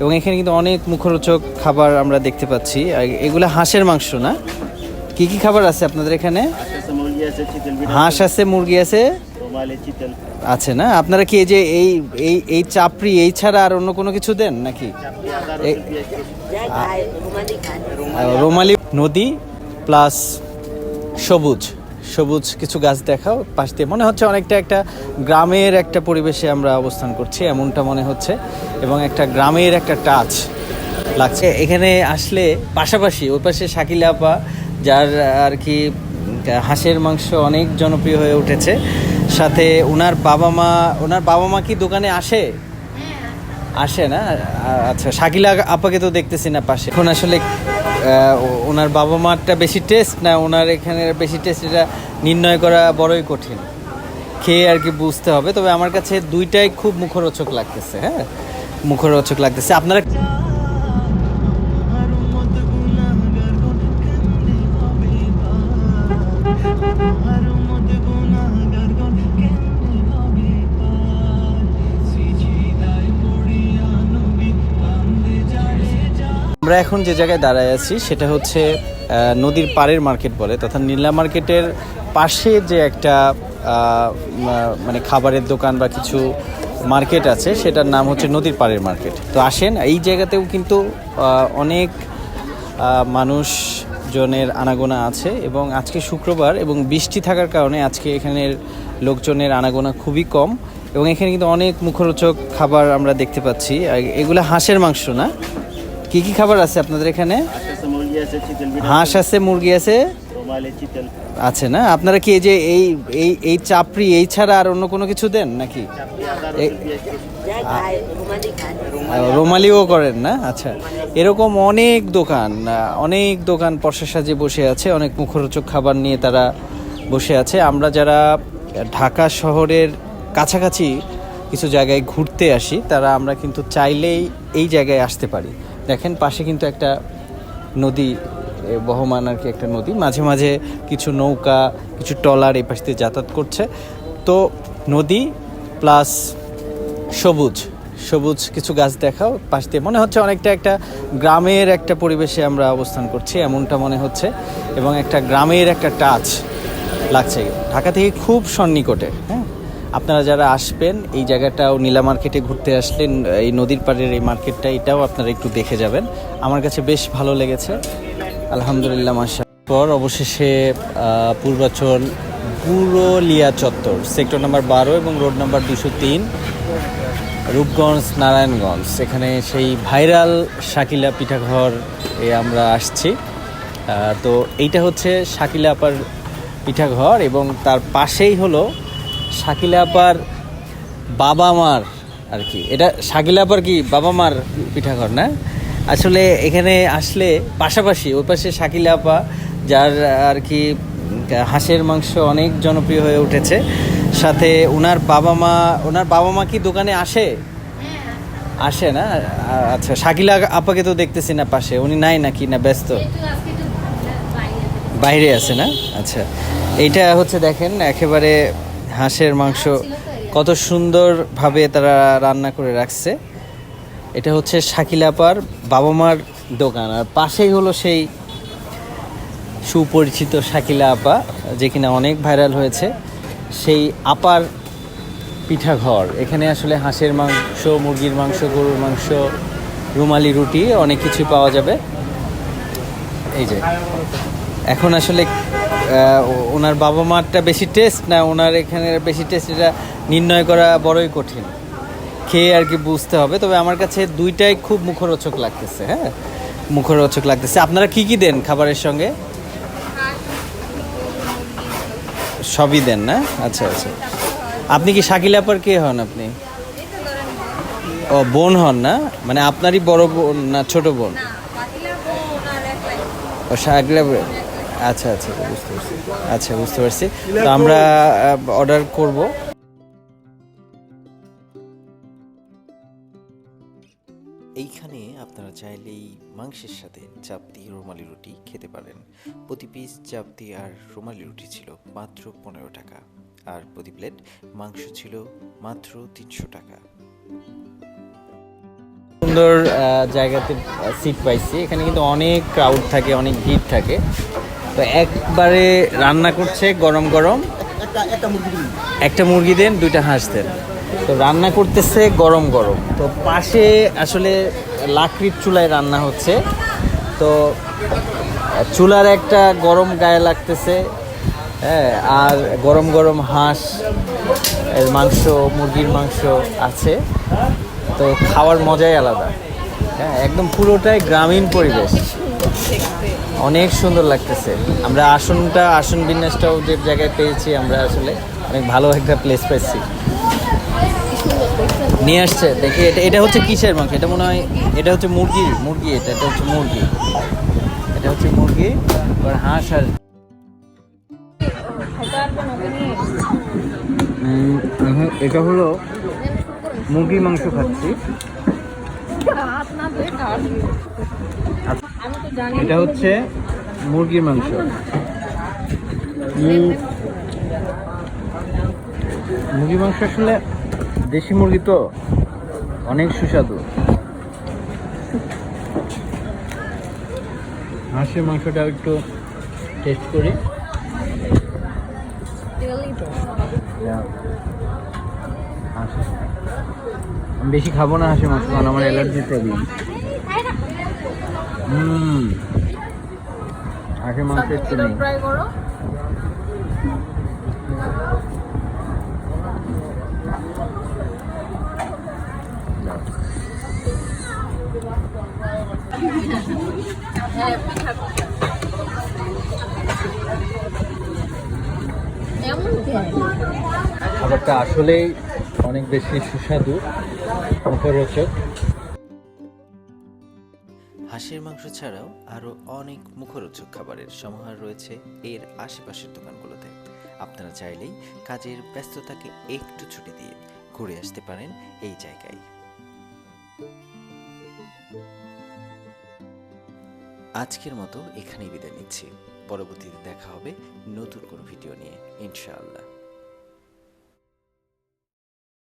এবং এখানে কিন্তু অনেক মুখরোচক খাবার আমরা দেখতে পাচ্ছি। আর এগুলো হাঁসের মাংস না? কি কি খাবার আছে আপনাদের এখানে? হাঁস আছে, মুরগি আছে। আছে না? আপনারা কি এই যে এই এই এই চাপড়ি এই ছাড়া আর অন্য কোনো কিছু দেন নাকি? রোমালি নদী প্লাস সবুজ। সবুজ কিছু গাছ দেখাও পাশ দিয়ে। মনে হচ্ছে অনেকটা একটা গ্রামের একটা পরিবেশে আমরা অবস্থান করছি এমনটা মনে হচ্ছে। এবং একটা গ্রামের একটা টাচ লাগছে। এখানে আসলে পাশাপাশি ওই পাশে শাকিলা আপা যার আর কি হাঁসের মাংস অনেক জনপ্রিয় হয়ে উঠেছে। সাথে ওনার বাবা মা ওনার বাবা মা কি দোকানে আসে? আসে। না? আচ্ছা শাকিলা আপাকে তো দেখতেছি না পাশে। এখন আসলে ওনার বাবা মারটা বেশি টেস্ট না, ওনার এখানে বেশি টেস্ট এটা নির্ণয় করা বড়ই কঠিন। খেয়ে আর কি বুঝতে হবে, তবে আমার কাছে দুইটাই খুব মুখরোচক লাগতেছে হ্যাঁ? মুখরোচক লাগতেছে। আপনারা আমরা এখন যে জায়গায় দাঁড়ায় আছি সেটা হচ্ছে নদীর পাড়ের মার্কেট বলে তথা নীলা মার্কেটের পাশে যে একটা মানে খাবারের দোকান বা কিছু মার্কেট আছে সেটার নাম হচ্ছে নদীর পাড়ের মার্কেট। তো আসেন এই জায়গাতেও কিন্তু অনেক আহ, মানুষজনের আনাগোনা আছে এবং আজকে শুক্রবার এবং বৃষ্টি থাকার কারণে আজকে এখানের লোকজনের আনাগোনা খুবই কম এবং এখানে কিন্তু অনেক মুখরোচক খাবার আমরা দেখতে পাচ্ছি। এগুলো হাঁসের মাংস না কি কি খাবার আছে আপনাদের এখানে? হাঁস আছে, মুরগি আছে। আছে না? আপনারা কি এই যে এই এই এই চাপড়ি, এই ছাড়া আর অন্য কোনো কিছু দেন নাকি? রোমালিও করেন না? আচ্ছা। এরকম অনেক দোকান অনেক দোকান পর্ষা সাজে বসে আছে, অনেক মুখরোচক খাবার নিয়ে তারা বসে আছে। আমরা যারা ঢাকা শহরের কাছাকাছি কিছু জায়গায় ঘুরতে আসি, তারা আমরা কিন্তু চাইলেই এই জায়গায় আসতে পারি। দেখেন, পাশে কিন্তু একটা নদী বহমান আর কি একটা নদী। মাঝে মাঝে কিছু নৌকা, কিছু ট্রলার এই পাশ দিয়ে যাতায়াত করছে। তো নদী প্লাস সবুজ সবুজ কিছু গাছ দেখাও পাশ দিয়ে। মনে হচ্ছে অনেকটা একটা গ্রামের একটা পরিবেশে আমরা অবস্থান করছি, এমনটা মনে হচ্ছে। এবং একটা গ্রামের একটা টাচ লাগছে। ঢাকা থেকে খুব সন্নিকটে হ্যাঁ? আপনারা যারা আসবেন, এই জায়গাটাও নীলা মার্কেটে ঘুরতে আসলেন, এই নদীর পাড়ের এই মার্কেটটা, এটাও আপনারা একটু দেখে যাবেন। আমার কাছে বেশ ভালো লেগেছে। আলহামদুলিল্লাহ মাসা পর অবশেষে পূর্বাচল পুরলিয়া চত্বর, সেক্টর নাম্বার বারো এবং রোড নাম্বার দুশো তিন, রূপগঞ্জ, নারায়ণগঞ্জ। এখানে সেই ভাইরাল শাকিলা পিঠাঘর এ আমরা আসছি। তো এইটা হচ্ছে শাকিলা আপার পিঠাঘর এবং তার পাশেই হলো শাকিলা আপার বাবা মার আর কি। এটা শাকিলা আপার কি বাবা মার পিঠাঘর না? আসলে এখানে আসলে পাশাপাশি ওই পাশে শাকিলা আপা, যার আর কি হাঁসের মাংস অনেক জনপ্রিয় হয়ে উঠেছে। সাথে ওনার বাবা মা ওনার বাবা মা কি দোকানে আসে? আসে না? আচ্ছা শাকিলা আপাকে তো দেখতেছি না পাশে। উনি নাই নাকি? না ব্যস্ত? বাইরে আছে না? আচ্ছা। এইটা হচ্ছে দেখেন, একেবারে হাঁসের মাংস কত সুন্দরভাবে তারা রান্না করে রাখছে। এটা হচ্ছে শাকিলাপার বাবা মার দোকান। আর পাশেই হলো সেই সুপরিচিত শাকিলা আপা, যে কিনা অনেক ভাইরাল হয়েছে। সেই আপার পিঠাঘর এখানে আসলে হাঁসের মাংস, মুরগির মাংস, গরুর মাংস, রুমালি রুটি, অনেক কিছু পাওয়া যাবে। এই যে। এখন আসলে ওনার বাবা মারটা বেশি টেস্ট না ওনার এখানে বেশি টেস্ট এটা নির্ণয় করা বড়ই কঠিন। খেয়ে আর কি বুঝতে হবে তবে আমার কাছে দুইটাই খুব মুখরোচক লাগতেছে হ্যাঁ? মুখরোচক লাগতেছে। আপনারা কি কি দেন খাবারের সঙ্গে? সবই দেন না? আচ্ছা আচ্ছা। আপনি কি শাকিলাপার কে হন আপনি? ও বোন হন না? মানে আপনারই বড় বোন না ছোট বোন? ও শাকিলা আচ্ছা আচ্ছা বুঝতে পারছি। আচ্ছা বুঝতে পারছি। তো আমরা অর্ডার করব। এইখানে আপনারা চাইলেই মাংসের সাথে চাপ দিয়ে রুমালি রুটি খেতে পারেন। প্রতি পিস চাপ দিয়ে আর রুমালি রুটি ছিল মাত্র পনেরো টাকা। আর প্রতি প্লেট মাংস ছিল মাত্র তিনশো টাকা। সুন্দর জায়গাতে সিট পাইছি। এখানে কিন্তু অনেক ক্রাউড থাকে, অনেক ভিড় থাকে। তো একবারে রান্না করছে গরম গরম। একটা মুরগি দেন দুইটা হাঁস দেন। তো রান্না করতেছে গরম গরম। তো পাশে আসলে লাকড়ির চুলায় রান্না হচ্ছে। তো চুলার একটা গরম গায়ে লাগতেছে হ্যাঁ আর গরম গরম হাঁস এর মাংস মুরগির মাংস আছে। তো খাওয়ার মজাই আলাদা। হ্যাঁ একদম পুরোটাই গ্রামীণ পরিবেশ। অনেক সুন্দর লাগতেছে। আমরা আসনটা, আসন বিন্যাসটাও যে জায়গায় পেয়েছি, আমরা আসলে অনেক ভালো একটা প্লেস পেয়েছি নিয়ে আসছে, দেখি, এটা এটা হচ্ছে কিসের মাংস? এটা মনে হয়, এটা হচ্ছে মুরগি মুরগি এটা এটা হচ্ছে মুরগি। এটা হচ্ছে মুরগি আর হাঁস আর এটা হলো মুরগির মাংস খাচ্ছি। এটা হচ্ছে মুরগির মাংস। মুরগির মাংস আসলে দেশি মুরগি তো অনেক সুস্বাদু। হাঁসের মাংসটা একটু টেস্ট করি। হাঁস- আমি বেশি খাব না হাঁসের মাংস কারণ আমার অ্যালার্জির প্রবলেম হুম। হাঁসের মাংস একটু নেই। খাবারটা আসলেই অনেক বেশি সুস্বাদু। মুখরোচক হাঁসের মাংস ছাড়াও আরও অনেক মুখরোচক খাবারের সমাহার রয়েছে এর আশেপাশের দোকানগুলোতে। আপনারা চাইলেই কাজের ব্যস্ততাকে একটু ছুটি দিয়ে ঘুরে আসতে পারেন এই জায়গায়। আজকের মতো এখানেই বিদায় নিচ্ছি। পরবর্তীতে দেখা হবে নতুন কোনো ভিডিও নিয়ে, ইনশাআল্লাহ।